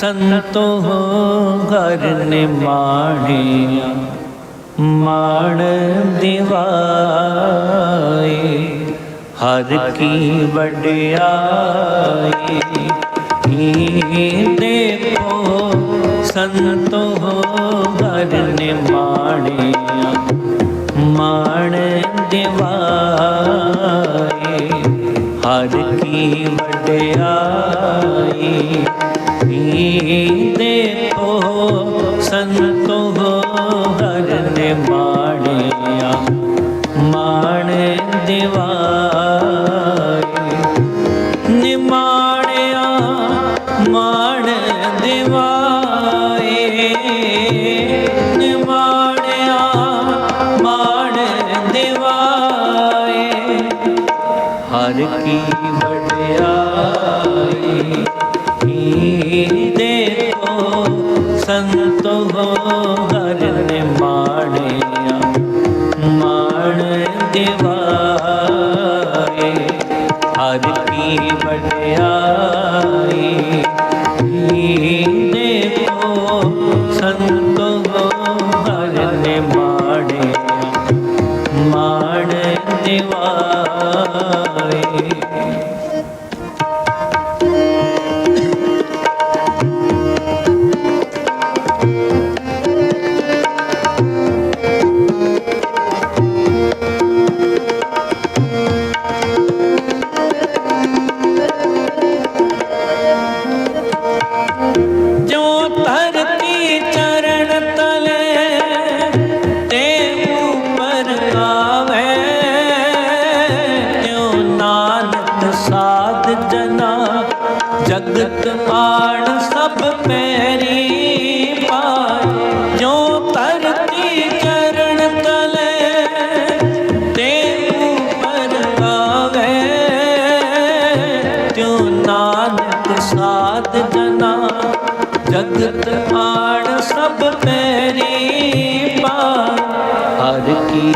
ਸੰਤੋ ਘਰ ਨੇ ਨਿਮਾਣਿਆ, ਮਾਣ ਦਿਵਾਏ, ਹਰ ਕੀ ਵਡਿਆਈ। ਹੀ ਦੇਖੋ ਸੰਤੋ ਘਰ ਨਿਮਾਣਿਆ, ਮਾਣ ਦਿਵਾਏ, ਹਰ ਕੀ ਵਡਿਆਈ। ਹੀ ਦੇਖੋ ਸੰਤੋ ਹਰ ਨੇ ਮਾਣਿਆ, ਮਾਣ ਦਿਵਾਏ। ਨਿਮਾਣਿਆ, ਮਾਣ ਦਿਵਾਏ। ਨਿਮਾਣਿਆ, ਮਾਣ ਦਿਵਾਏ। ਹਰ ਕੀ ਵਡਿਆਈ ਹੀ ਦੇਖੋ ਸੰਤੋ ਹੋ ਨੇ ਮਾਣਿਆ ਮਾਣ ਦਿਵਾਏ ਹਰ ਕੀ ਵਡਿਆਈ ਹੀ ਦੇਖੋ ਸੰਤੋ ਹਰ ਨੇ ਮਾਣਿਆ ਮਾਣ ਦਿਵਾਏ ਨਾਨਕ ਸਾਧ ਜਨਾ, ਜਗਤ ਆਣ ਸਭ ਪੈਰੀ ਪਾਏ। ਜੋ ਧਰਤੀ ਚਰਨ ਤਲੇ ਤੇ ਉਪਰ ਆਵੇ ਜੋ ਨਾਨਕ ਸਾਧ ਜਨਾ, ਜਗਤ ਆਣ ਸਭ ਮੇਰੀ ਪਾਰ ਹਰ ਕੀ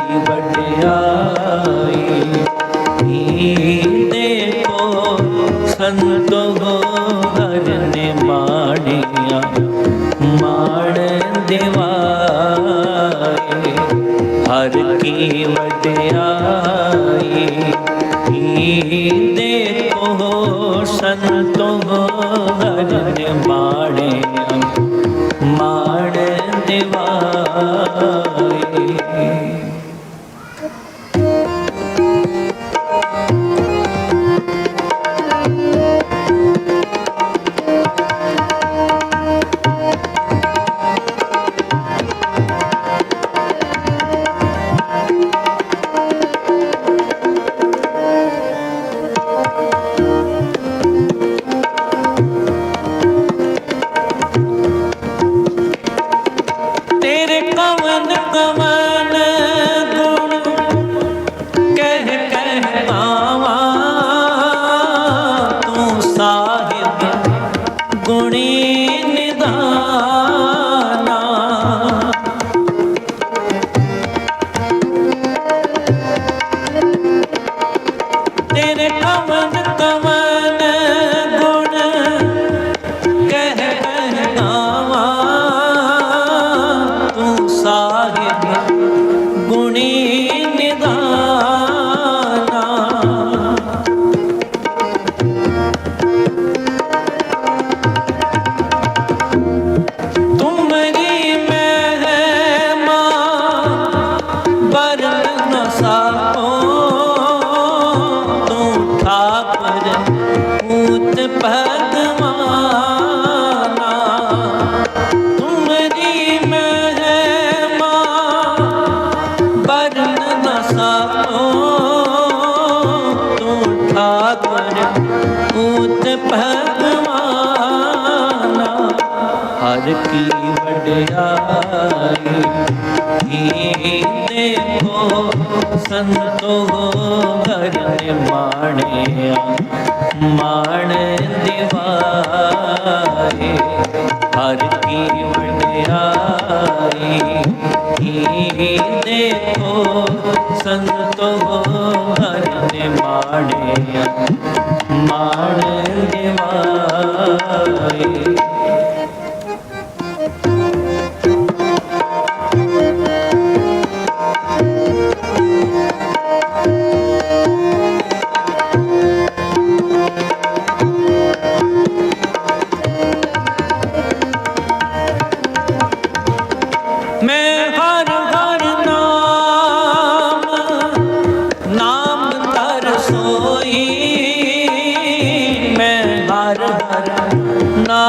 ਹੀ ਦੇਖੋ ਸੰਤੋ ਹਰ ਨੇ ਮਾਣਿਆ ਵਡਿਆਈ ਹੀ ਦੇਖੋ ਸੰਤੋ ਘਰ ਨੇ ਮਾਣਿਆ ਮਾਣ ਦਿਵਾਏ ਹਰ ਕੀ ਵਡਿਆਈ ਹੀ ਦੇਖੋ ਸੰਤੋ ਹਰ ਨੇ ਮਾਣਿਆ ਮਾਣ ਦਿਵਾਏ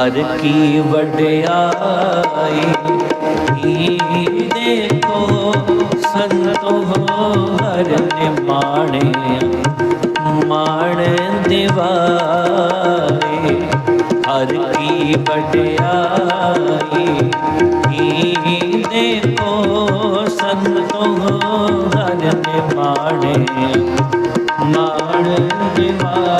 ਹਰ ਕੀ ਵਡਿਆਈ? ਹੀ ਦੇਖੋ, ਸੰਤੋ ਹਰ ਨਿਮਾਣਿਆ ਮਾਣ ਦਿਵਾਏ। ਹਰ ਕੀ ਵਡਿਆਈ? ਹੀ ਦੇਖੋ, ਸੰਤੋ ਹਰ ਨਿਮਾਣੇ, ਮਾਣ ਦਿਵਾਏ।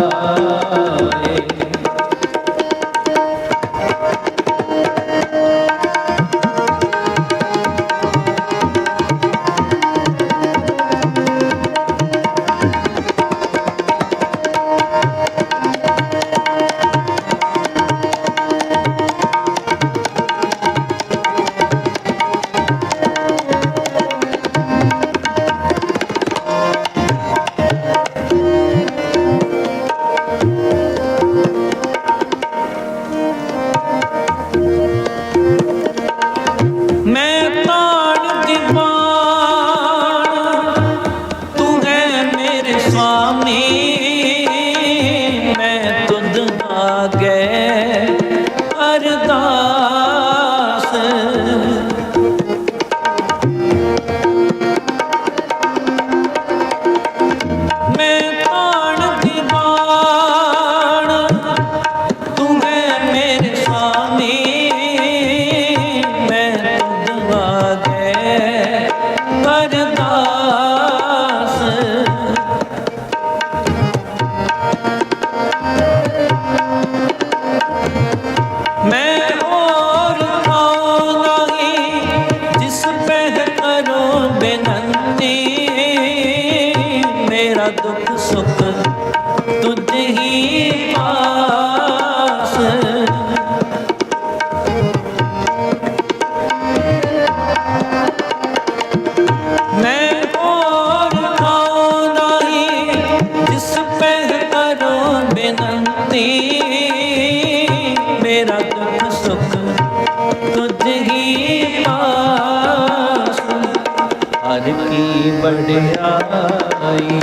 ਦੁੱਖ ਸੁੱਖ ਤੁਝ ਹੀ ਪਾਸ। ਮੈਂ ਹੋਰ ਥਾਂ ਨਹੀਂ ਜਿਸ ਪਹਿ ਕਰੋ ਬੇਨੰਤੀ, ਮੇਰਾ ਦੁੱਖ ਸੁਖ ਤੁਝ ਹੀ ਪਾਸ। ਹਰ ਕੀ ਵਡਿਆਈ।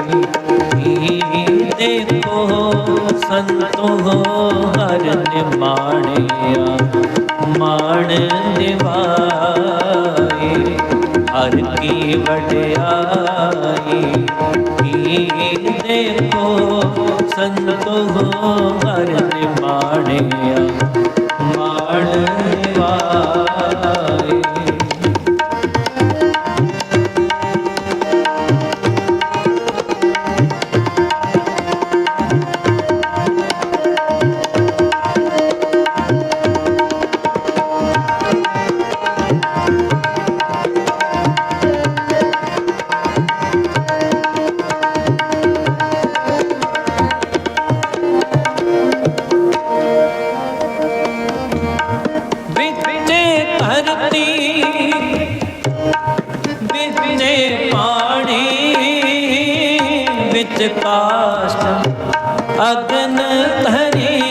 ਸੰਤੋ ਹਰ ਨਿਮਾਣਿਆ ਮਾਣ ਦਿਵਾਏ ਹਰ ਕੀ ਵਡਿਆਈ ਕੀ ਦੇਖੋ ਸੰਤੋ ਹਰ ਅਗਨ ਧਰੀ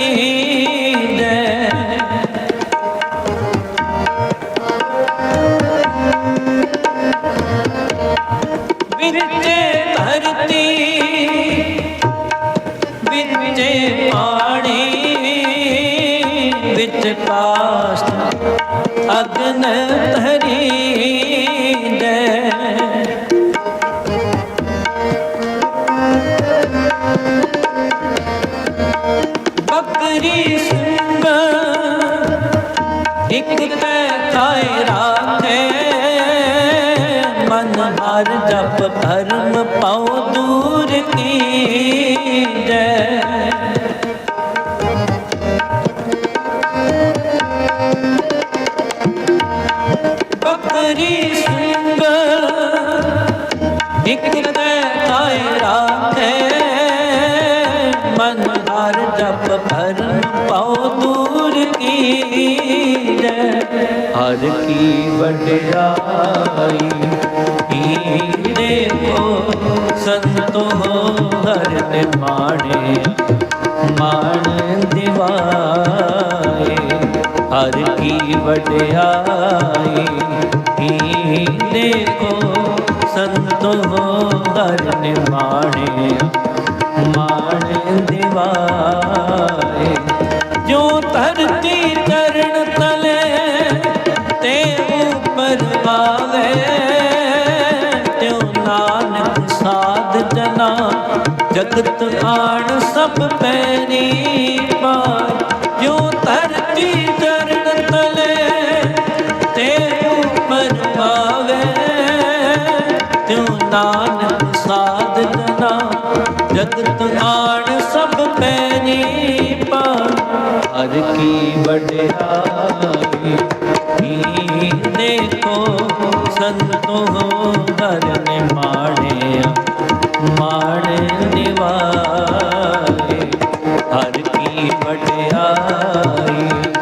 ਹਰ ਕੀ ਵਡਿਆਈ? ਕੀ ਦੇਖੋ ਸੰਤੋ ਹਰ ਨੇ ਮਾਣੇ, ਮਾਣ ਦਿਵਾਏ। ਹਰ ਕੀ ਵਡਿਆਈ? ਕੀ ਦੇਖੋ ਸੰਤੋ ਹਰ ਨੇ ਮਾਣੇ, ਮਾਣ ਦਿਵਾਏ। ਜੋ ਧਰਤੀ ਜਗਤ ਆਣ ਸਭ ਪੈਨੀ ਪਾਰ ਜੋ ਧਰਤੀ ਚਰਨ ਤਲੇ ਤੇ ਉਪਰ ਆਵੇ ਤਿਉ ਨਾਨਕ ਸਾਧ ਜਗਤ ਆਣ ਸਭ ਪੈਨੀ ਪਾਰ ਹਰ ਕੀ ਵਡਿਆਈ ਕੀ ਦੇਖੋ ਸੰਤੋ ਹਰ ਨੇ ਮਾਣਿਆ। ਮਾਣ ਨਿਵਾਏ ਹਰ ਕੀ ਵਡਿਆਈ